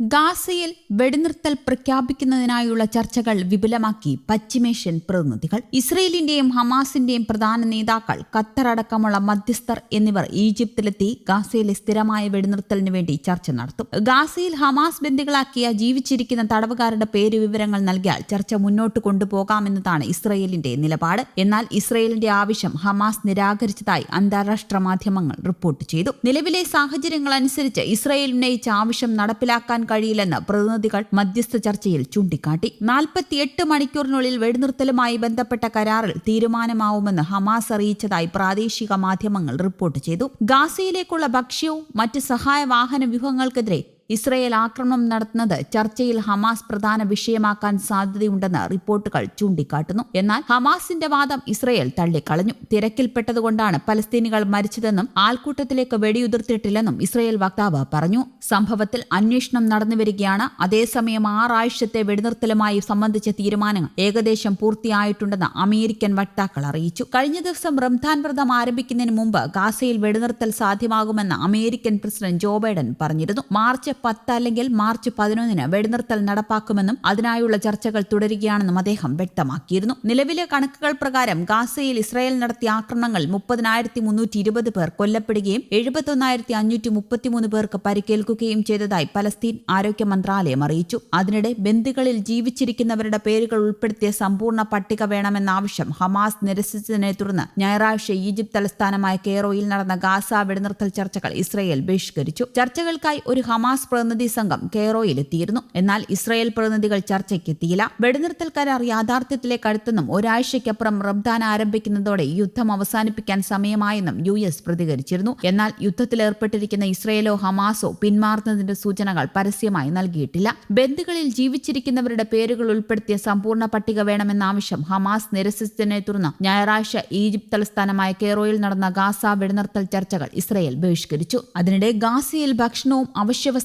ഗാസയിൽ വെടിനിർത്തൽ പ്രഖ്യാപിക്കുന്നതിനായുള്ള ചർച്ചകൾ വിപുലമാക്കി പശ്ചിമേഷ്യൻ പ്രതിനിധികൾ. ഇസ്രയേലിന്റെയും ഹമാസിന്റെയും പ്രധാന നേതാക്കൾ ഖത്തർ അടക്കമുള്ള മധ്യസ്ഥർ എന്നിവർ ഈജിപ്തിലെത്തി ഗാസയിലെ സ്ഥിരമായ വെടിനിർത്തലിന് വേണ്ടി ചർച്ച നടത്തും. ഗാസയിൽ ഹമാസ് ബന്ദികളാക്കിയ ജീവിച്ചിരിക്കുന്ന തടവുകാരുടെ പേര് വിവരങ്ങൾ നൽകിയാൽ ചർച്ച മുന്നോട്ട് കൊണ്ടുപോകാമെന്നതാണ് ഇസ്രയേലിന്റെ നിലപാട്. എന്നാൽ ഇസ്രയേലിന്റെ ആവശ്യം ഹമാസ് നിരാകരിച്ചതായി അന്താരാഷ്ട്ര മാധ്യമങ്ങൾ റിപ്പോർട്ട് ചെയ്തു. നിലവിലെ സാഹചര്യങ്ങൾ അനുസരിച്ച് ഇസ്രയേൽ ഉന്നയിച്ച ആവശ്യം നടപ്പിലാക്കാൻ കഴിയില്ലെന്ന് പ്രതിനിധികൾ മധ്യസ്ഥ ചർച്ചയിൽ ചൂണ്ടിക്കാട്ടി. നാൽപ്പത്തിയെട്ട് മണിക്കൂറിനുള്ളിൽ വെടിനിർത്തലുമായി ബന്ധപ്പെട്ട കരാറിൽ തീരുമാനമാവുമെന്ന് ഹമാസ് അറിയിച്ചതായി പ്രാദേശിക മാധ്യമങ്ങൾ റിപ്പോർട്ട് ചെയ്തു. ഗാസയിലേക്കുള്ള ഭക്ഷ്യവും മറ്റ് സഹായ വാഹന വ്യൂഹങ്ങൾക്കെതിരെ ഇസ്രയേൽ ആക്രമണം നടത്തുന്നത് ചർച്ചയിൽ ഹമാസ് പ്രധാന വിഷയമാക്കാൻ സാധ്യതയുണ്ടെന്ന് റിപ്പോർട്ടുകൾ ചൂണ്ടിക്കാട്ടുന്നു. എന്നാൽ ഹമാസിന്റെ വാദം ഇസ്രയേൽ തള്ളിക്കളഞ്ഞു. തിരക്കിൽപ്പെട്ടതുകൊണ്ടാണ് പലസ്തീനികൾ മരിച്ചതെന്നും ആൾക്കൂട്ടത്തിലേക്ക് വെടിയുതിർത്തിട്ടില്ലെന്നും ഇസ്രയേൽ വക്താവ് പറഞ്ഞു. സംഭവത്തിൽ അന്വേഷണം നടന്നുവരികയാണ് അതേസമയം ആറാഴ്ചത്തെ വെടിനിർത്തലുമായി സംബന്ധിച്ച തീരുമാനങ്ങൾ ഏകദേശം പൂർത്തിയായിട്ടുണ്ടെന്ന് അമേരിക്കൻ വക്താക്കൾ അറിയിച്ചു. കഴിഞ്ഞ ദിവസം റംസാൻ വ്രതം ആരംഭിക്കുന്നതിന് മുമ്പ് ഗാസയിൽ വെടിനിർത്തൽ സാധ്യമാകുമെന്ന് അമേരിക്കൻ പ്രസിഡന്റ് ജോ ബൈഡൻ പറഞ്ഞിരുന്നു. മാർച്ച് പത്ത് അല്ലെങ്കിൽ മാർച്ച് പതിനൊന്നിന് വെടിനിർത്തൽ നടപ്പാക്കുമെന്നും അതിനായുള്ള ചർച്ചകൾ തുടരുകയാണെന്നും അദ്ദേഹം വ്യക്തമാക്കിയിരുന്നു. നിലവിലെ കണക്കുകൾ പ്രകാരം ഗാസയിൽ ഇസ്രായേൽ നടത്തിയ ആക്രമണങ്ങൾ മുപ്പതിനായിരത്തി മുന്നൂറ്റി ഇരുപത് പേർ കൊല്ലപ്പെടുകയും എഴുപത്തൊന്നായിരത്തി അഞ്ഞൂറ്റി മുപ്പത്തിമൂന്ന് പേർക്ക് പരിക്കേൽക്കുകയും ചെയ്തതായി പലസ്തീൻ ആരോഗ്യ മന്ത്രാലയം അറിയിച്ചു. അതിനിടെ ബന്ദികളിൽ ജീവിച്ചിരിക്കുന്നവരുടെ പേരുകൾ ഉൾപ്പെടുത്തിയ സമ്പൂർണ പട്ടിക വേണമെന്ന ആവശ്യം ഹമാസ് നിരസിച്ചതിനെ തുടർന്ന് ഞായറാഴ്ച ഈജിപ്ത് തലസ്ഥാനമായ കെയറോയിൽ നടന്ന ഗാസ വെടിനിർത്തൽ ചർച്ചകൾ ഇസ്രയേൽ ബഹിഷ്കരിച്ചു. ചർച്ചകൾക്കായി ഒരു ഹമാസ് പ്രതിനിധി സംഘം കെയറോയിലെത്തിയിരുന്നു. എന്നാൽ ഇസ്രായേൽ പ്രതിനിധികൾ ചർച്ചയ്ക്കെത്തിയില്ല. വെടിനിർത്തൽ കരാർ യാഥാർത്ഥ്യത്തിലേക്ക് അടുത്തെന്നും ഒരാഴ്ചയ്ക്കപ്പുറം റംദാൻ ആരംഭിക്കുന്നതോടെ യുദ്ധം അവസാനിപ്പിക്കാൻ സമയമായെന്നും യു എസ് പ്രതികരിച്ചിരുന്നു. എന്നാൽ യുദ്ധത്തിലേർപ്പെട്ടിരിക്കുന്ന ഇസ്രയേലോ ഹമാസോ പിന്മാറുന്നതിന്റെ സൂചനകൾ പരസ്യമായി നൽകിയിട്ടില്ല. ബന്ധുക്കളിൽ ജീവിച്ചിരിക്കുന്നവരുടെ പേരുകൾ ഉൾപ്പെടുത്തിയ സമ്പൂർണ പട്ടിക വേണമെന്ന ആവശ്യം ഹമാസ് നിരസിച്ചതിനെ തുടർന്ന് ഞായറാഴ്ച ഈജിപ്ത് തലസ്ഥാനമായ കെയറോയിൽ നടന്ന ഗാസ വെടിനിർത്തൽ ചർച്ചകൾ ഇസ്രയേൽ ബഹിഷ്കരിച്ചു. അതിനിടെ ഗാസയിൽ ഭക്ഷണവും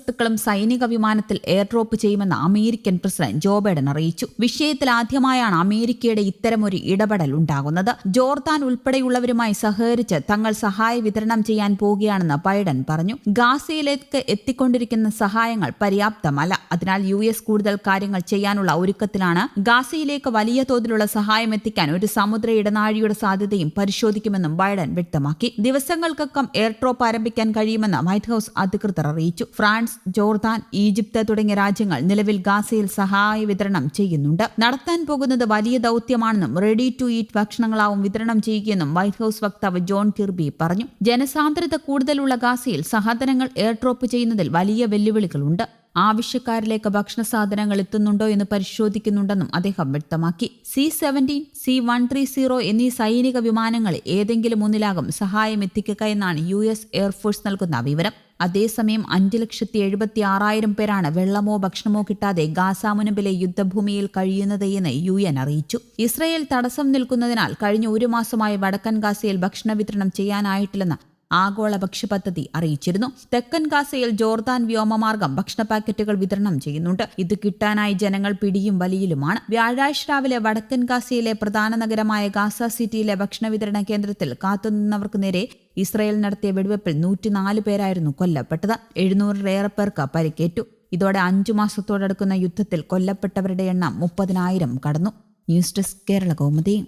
അവശ്യവസ്തുക്കളും സൈനിക വിമാനത്തിൽ എയർ ഡ്രോപ്പ് ചെയ്യുമെന്ന് അമേരിക്കൻ പ്രസിഡന്റ് ജോ ബൈഡൻ അറിയിച്ചു. വിഷയത്തിൽ ആദ്യമായാണ് അമേരിക്കയുടെ ഇത്തരമൊരു ഇടപെടൽ ഉണ്ടാകുന്നത്. ജോർദാൻ ഉൾപ്പെടെയുള്ളവരുമായി സഹകരിച്ച് തങ്ങൾ സഹായ വിതരണം ചെയ്യാൻ പോകുകയാണെന്ന് ബൈഡൻ പറഞ്ഞു. ഗാസയിലേക്ക് എത്തിക്കൊണ്ടിരിക്കുന്ന സഹായങ്ങൾ പര്യാപ്തമല്ല. അതിനാൽ യു എസ് കൂടുതൽ കാര്യങ്ങൾ ചെയ്യാനുള്ള ഒരുക്കത്തിലാണ് ഗാസയിലേക്ക് വലിയ തോതിലുള്ള സഹായം എത്തിക്കാൻ ഒരു സമുദ്ര ഇടനാഴിയുടെ സാധ്യതയും പരിശോധിക്കുമെന്നും ബൈഡൻ വ്യക്തമാക്കി. ദിവസങ്ങൾക്കകം എയർ ഡ്രോപ്പ് ആരംഭിക്കാൻ കഴിയുമെന്ന് വൈറ്റ് ഹൌസ് അധികൃതർ അറിയിച്ചു. ഫ്രാൻസ് ജോർദാൻ ഈജിപ്ത് തുടങ്ങിയ രാജ്യങ്ങൾ നിലവിൽ ഗാസയിൽ സഹായ വിതരണം ചെയ്യുന്നുണ്ട്. നടത്താൻ പോകുന്നത് വലിയ ദൗത്യമാണെന്നും റെഡി ടു ഈറ്റ് ഭക്ഷണങ്ങളാവും വിതരണം ചെയ്യുകയെന്നും വൈറ്റ് ഹൌസ് വക്താവ് ജോൺ കിർബി പറഞ്ഞു. ജനസാന്ദ്രത കൂടുതലുള്ള ഗാസയിൽ സഹോദരങ്ങൾ എയർ ഡ്രോപ്പ് ചെയ്യുന്നതിൽ വലിയ വെല്ലുവിളികളുണ്ട്. ആവശ്യക്കാരിലേക്ക് ഭക്ഷണ സാധനങ്ങൾ എത്തുന്നുണ്ടോ എന്ന് പരിശോധിക്കുന്നുണ്ടെന്നും അദ്ദേഹം വ്യക്തമാക്കി. C seventeen C one three zero എന്നീ സൈനിക വിമാനങ്ങൾ ഏതെങ്കിലും ഒന്നിലാകും സഹായം എത്തിക്കുക എന്നാണ് യു എസ് എയർഫോഴ്സ് നൽകുന്ന വിവരം. അതേസമയം അഞ്ച് ലക്ഷത്തി എഴുപത്തി ആറായിരം പേരാണ് വെള്ളമോ ഭക്ഷണമോ കിട്ടാതെ ഗാസ മുനമ്പിലെ യുദ്ധഭൂമിയിൽ കഴിയുന്നത് എന്ന് യു എൻ അറിയിച്ചു. ഇസ്രയേൽ തടസ്സം നിൽക്കുന്നതിനാൽ കഴിഞ്ഞ ഒരു മാസമായി വടക്കൻ ഗാസയിൽ ഭക്ഷണ വിതരണം ചെയ്യാനായിട്ടില്ലെന്ന് ആഗോള ഭക്ഷ്യപദ്ധതി അറിയിച്ചിരുന്നു. തെക്കൻ ഗാസയിൽ ജോർദാൻ വ്യോമമാർഗം ഭക്ഷണ പാക്കറ്റുകൾ വിതരണം ചെയ്യുന്നുണ്ട്. ഇത് കിട്ടാനായി ജനങ്ങൾ പിടിയും വലിയിലുമാണ്. വ്യാഴാഴ്ച രാവിലെ വടക്കൻ ഗാസയിലെ പ്രധാന നഗരമായ ഗാസ സിറ്റിയിലെ ഭക്ഷണ വിതരണ കേന്ദ്രത്തിൽ കാത്തുനിന്നവർക്ക് നേരെ ഇസ്രയേൽ നടത്തിയ വെടിവെപ്പിൽ നൂറ്റിനാല് പേരായിരുന്നു കൊല്ലപ്പെട്ടത്. എഴുന്നൂറിലേറെ പേർക്ക് പരിക്കേറ്റു. ഇതോടെ അഞ്ചു മാസത്തോടടുക്കുന്ന യുദ്ധത്തിൽ കൊല്ലപ്പെട്ടവരുടെ എണ്ണം മുപ്പതിനായിരം കടന്നു. News desk Kerala Kaumudi.